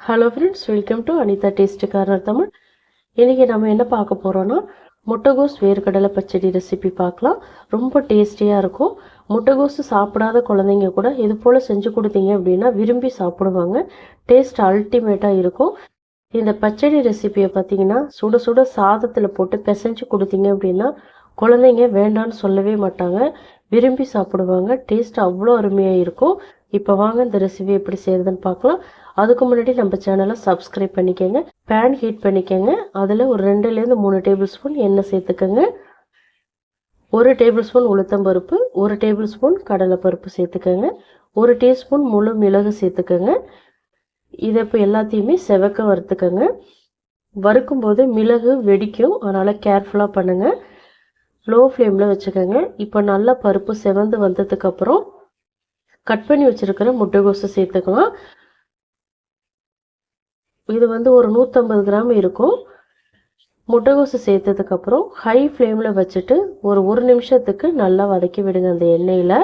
Hello friends welcome to Anitha taste corner Tamil இன்றைக்கி நம்ம என்ன பார்க்க போகிறோன்னா முட்டைகோஸ் வேர்க்கடலை பச்சடி ரெசிபி பார்க்கலாம். ரொம்ப டேஸ்டியாக இருக்கும். முட்டைகோஸ் சாப்பிடாத குழந்தைங்க கூட இது போல் செஞ்சு கொடுத்தீங்க அப்படின்னா விரும்பி சாப்பிடுவாங்க. டேஸ்ட் அல்டிமேட்டாக இருக்கும். இந்த பச்சடி ரெசிபியை பார்த்தீங்கன்னா சுட சுட சாதத்தில் போட்டு பிசைஞ்சு கொடுத்தீங்க அப்படின்னா குழந்தைங்க வேண்டான்னு சொல்லவே மாட்டாங்க. விரும்பி சாப்பிடுவாங்க. டேஸ்ட் அவ்வளோ அருமையாக இருக்கும். இப்போ வாங்க இந்த ரெசிபி எப்படி செய்யறதுன்னு பார்க்கலாம். அதுக்கு முன்னாடி நம்ம சேனலை சப்ஸ்கிரைப் பண்ணிக்கோங்க. பேன் ஹீட் பண்ணிக்கோங்க. அதில் ஒரு ரெண்டுலேருந்து மூணு டேபிள் ஸ்பூன் எண்ணெய் சேர்த்துக்கோங்க. ஒரு டேபிள் ஸ்பூன் உளுத்தம்பருப்பு ஒரு டேபிள் ஸ்பூன் கடலைப்பருப்பு சேர்த்துக்கோங்க. ஒரு டீஸ்பூன் முழு மிளகு சேர்த்துக்கோங்க. இதை இப்போ எல்லாத்தையுமே செவக்க வறுத்துக்கோங்க. வறுக்கும்போது மிளகு வெடிக்கும். அதனால் கேர்ஃபுல்லாக பண்ணுங்கள் லோ ஃப்ளேமில் வச்சுக்கோங்க. இப்போ நல்லா பருப்பு செவந்து வந்ததுக்கப்புறம் கட் பண்ணி வச்சுருக்கிற முட்டைகோஸை சேர்த்துக்கலாம். இது வந்து ஒரு நூற்றம்பது கிராம் இருக்கும். முட்டைகோசு சேர்த்ததுக்கப்புறம் ஹை ஃப்ளேமில் வச்சுட்டு ஒரு ஒரு நிமிஷத்துக்கு நல்லா வதக்கி விடுங்க அந்த எண்ணெயில்.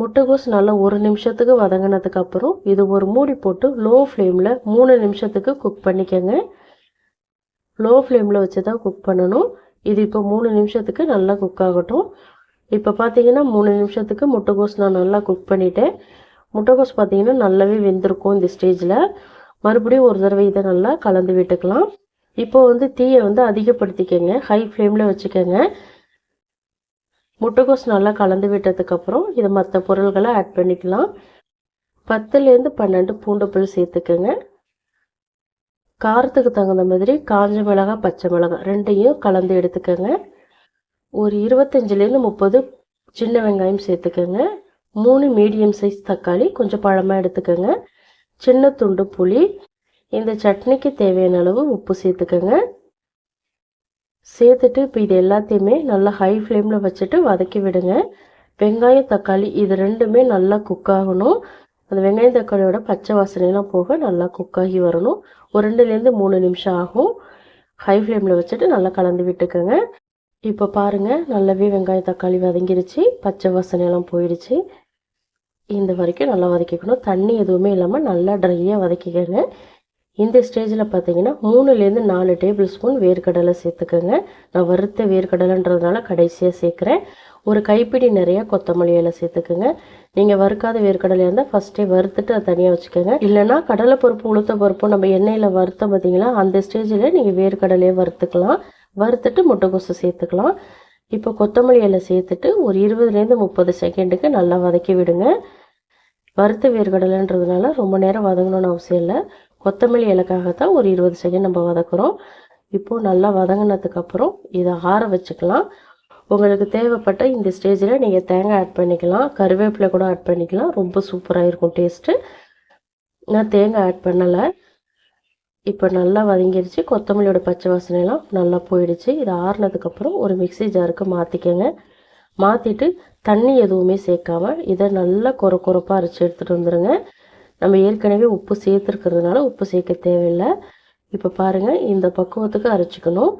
முட்டைகோஸ் நல்லா ஒரு நிமிஷத்துக்கு வதங்கினதுக்கப்புறம் இது ஒரு மூடி போட்டு லோ ஃப்ளேமில் மூணு நிமிஷத்துக்கு குக் பண்ணிக்கோங்க. லோ ஃப்ளேமில் வச்சு தான் குக் பண்ணணும். இது இப்போ மூணு நிமிஷத்துக்கு நல்லா குக் ஆகட்டும். இப்போ பார்த்தீங்கன்னா மூணு நிமிஷத்துக்கு முட்டைகோஸ் நான் நல்லா குக் பண்ணிட்டேன். முட்டைகோஸ் பார்த்தீங்கன்னா நல்லாவே வெந்திருக்கும் இந்த ஸ்டேஜில் மறுபடியும் ஒரு தடவை இதை நல்லா கலந்து விட்டுக்கலாம். இப்போ வந்து தீயை வந்து அதிகப்படுத்திக்கங்க. ஹை ஃப்ளேமில் வச்சுக்கோங்க. முட்டைகோஸ் நல்லா கலந்து விட்டதுக்கப்புறம் இதை மற்ற பொருள்களை ஆட் பண்ணிக்கலாம். பத்துலேருந்து பன்னெண்டு பூண்டு புல் சேர்த்துக்கோங்க. காரத்துக்கு தகுந்த மாதிரி காஞ்ச மிளகாய் பச்சை மிளகாய் ரெண்டையும் கலந்து எடுத்துக்கோங்க. ஒரு இருபத்தஞ்சிலேருந்து முப்பது சின்ன வெங்காயம் சேர்த்துக்கோங்க. மூணு மீடியம் சைஸ் தக்காளி கொஞ்சம் பழமாக எடுத்துக்கோங்க. சின்ன துண்டு புளி இந்த சட்னிக்கு தேவையான அளவு உப்பு சேர்த்துக்கோங்க. சேர்த்துட்டு இப்போ இது எல்லாத்தையுமே நல்லா ஹை ஃப்ளேமில் வச்சுட்டு வதக்கி விடுங்க. வெங்காயம் தக்காளி இது ரெண்டுமே நல்லா குக் ஆகணும். அந்த வெங்காயம் தக்காளியோட பச்சை வாசனைலாம் போக நல்லா குக் ஆகி வரணும். ஒரு ரெண்டுலேருந்து மூணு நிமிஷம் ஆகும். ஹை ஃப்ளேமில் வச்சுட்டு நல்லா கலந்து விட்டுக்கோங்க. இப்போ பாருங்கள் நல்லாவே வெங்காயம் தக்காளி வதங்கிடுச்சு பச்சை வாசனையெல்லாம் போயிடுச்சு. இந்த வரைக்கும் நல்லா வதக்கிக்கணும். தண்ணி எதுவுமே இல்லாமல் நல்லா ட்ரையாக வதக்கிக்கோங்க. இந்த ஸ்டேஜில் பார்த்தீங்கன்னா மூணுலேருந்து நாலு டேபிள் ஸ்பூன் வேர்க்கடலை சேர்த்துக்கோங்க. நான் வறுத்த வேர்க்கடலைன்றதுனால கடைசியாக சேர்க்குறேன். ஒரு கைப்பிடி நிறையா கொத்தமல்லி இலை சேர்த்துக்கோங்க. நீங்கள் வறுக்காத வேர்க்கடலை இருந்தால் ஃபஸ்ட்டே வறுத்துட்டு அதை தனியாக வச்சுக்கோங்க. இல்லைனா கடலைப்பருப்பு உளுத்த பருப்பு நம்ம எண்ணெயில் வறுத்த பார்த்தீங்களா அந்த ஸ்டேஜில் நீங்கள் வேர்க்கடலையே வறுத்துக்கலாம். வறுத்துட்டு முட்டைக்கோசு சேர்த்துக்கலாம். இப்போ கொத்தமல்லி இலை சேர்த்துட்டு ஒரு இருபதுலேருந்து முப்பது செகண்டுக்கு நல்லா வதக்கி விடுங்க. வறுத்த வேர்கடலைன்றதுனால ரொம்ப நேரம் வதங்கணும்னு அவசியம் இல்லை. கொத்தமல்லி இலைக்காக தான் ஒரு இருபது செகண்ட் நம்ம வதக்குறோம். இப்போது நல்லா வதங்கினதுக்கப்புறம் இதை ஆற வச்சுக்கலாம். உங்களுக்கு தேவைப்பட்ட இந்த ஸ்டேஜில் நீங்கள் தேங்காய் ஆட் பண்ணிக்கலாம். கருவேப்பிலை கூட ஆட் பண்ணிக்கலாம். ரொம்ப சூப்பராக இருக்கும் டேஸ்ட்டு நான் தேங்காய் ஆட் பண்ணலை. இப்போ நல்லா வதங்கிடுச்சு கொத்தமல்லியோட பச்சை வாசனைலாம் நல்லா போயிடுச்சு. இது ஆறுனதுக்கப்புறம் ஒரு மிக்சி ஜாருக்கு மாற்றிக்கங்க மாற்றிட்டு தண்ணி எதுவுமே சேர்க்காம இதை நல்லா கொர கொரப்பாக அரைச்சி எடுத்துகிட்டு வந்துடுங்க நம்ம ஏற்கனவே உப்பு சேர்த்துருக்கிறதுனால உப்பு சேர்க்க தேவையில்லை. இப்போ பாருங்கள் இந்த பக்குவத்துக்கு அரைச்சிக்கணும்.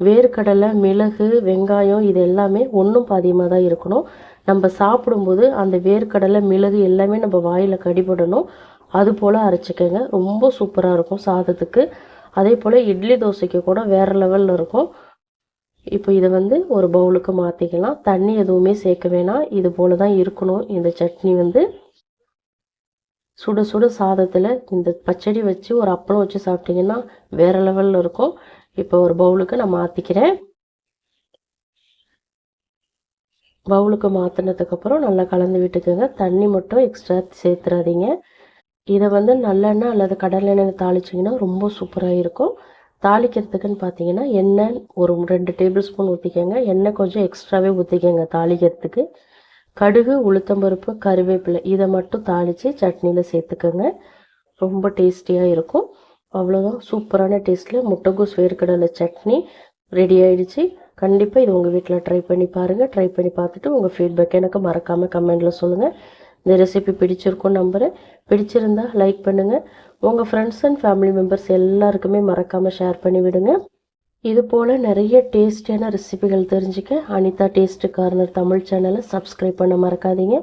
வேர்க்கடலை மிளகு வெங்காயம் இது எல்லாமே ஒன்றும் பாதியமாக தான் இருக்கணும். நம்ம சாப்பிடும்போது அந்த வேர்க்கடலை மிளகு எல்லாமே நம்ம வாயில் கடிபடணும். அது போல் அரைச்சிக்கோங்க. ரொம்ப சூப்பராக இருக்கும் சாதத்துக்கு. அதே போல் இட்லி தோசைக்கு கூட வேறு லெவலில் இருக்கும். இப்போ இதை வந்து ஒரு பவுலுக்கு மாற்றிக்கலாம் தண்ணி எதுவுமே சேர்க்க வேணாம். இது போல் தான் இருக்கணும். இந்த சட்னி வந்து சுட சுட சாதத்தில் இந்த பச்சடி வச்சு ஒரு அப்பளம் வச்சு சாப்பிட்டிங்கன்னா வேறு லெவலில் இருக்கும். இப்போ ஒரு பவுலுக்கு நான் மாற்றிக்கிறேன் பவுலுக்கு மாற்றினதுக்கப்புறம் நல்லா கலந்து விட்டுக்கோங்க. தண்ணி மட்டும் எக்ஸ்ட்ரா சேர்த்துறாதீங்க. இதை வந்து நல்லெண்ணெய் அல்லது கடலெண்ணெய் தாளிச்சிங்கன்னா ரொம்ப சூப்பராக இருக்கும். தாளிக்கிறதுக்குன்னு பார்த்தீங்கன்னா எண்ணெய் ஒரு ரெண்டு டேபிள் ஸ்பூன் ஊற்றிக்கோங்க எண்ணெய் கொஞ்சம் எக்ஸ்ட்ராவே ஊற்றிக்கோங்க தாளிக்கிறதுக்கு. கடுகு உளுத்தம்பருப்பு கருவேப்பிலை இதை மட்டும் தாளித்து சட்னியில் சேர்த்துக்கோங்க. ரொம்ப டேஸ்டியாக இருக்கும். அவ்வளோதான் சூப்பரான டேஸ்ட்டில் முட்டைகோஸ் வேர்க்கடலை சட்னி ரெடி ஆகிடுச்சி கண்டிப்பாக இது உங்கள் வீட்டில் ட்ரை பண்ணி பாருங்கள் ட்ரை பண்ணி பார்த்துட்டு உங்கள் ஃபீட்பேக் எனக்கு மறக்காமல் கமெண்டில் சொல்லுங்கள் இந்த ரெசிபி பிடிச்சிருக்கும் நம்புகிறேன் பிடிச்சிருந்தா லைக் பண்ணுங்கள் உங்கள் ஃப்ரெண்ட்ஸ் அண்ட் ஃபேமிலி மெம்பர்ஸ் எல்லாருக்குமே மறக்காமல் ஷேர் பண்ணி விடுங்க. இது போல் நிறைய டேஸ்டியான ரெசிபிகள் தெரிஞ்சுக்க அனிதா டேஸ்ட் கார்னர் தமிழ் சேனலை சப்ஸ்கிரைப் பண்ண மறக்காதீங்க.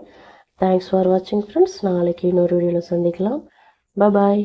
தேங்க்ஸ் ஃபார் வாட்சிங் ஃப்ரெண்ட்ஸ் நாளைக்கு இன்னொரு வீடியோவில் சந்திக்கலாம். பாய்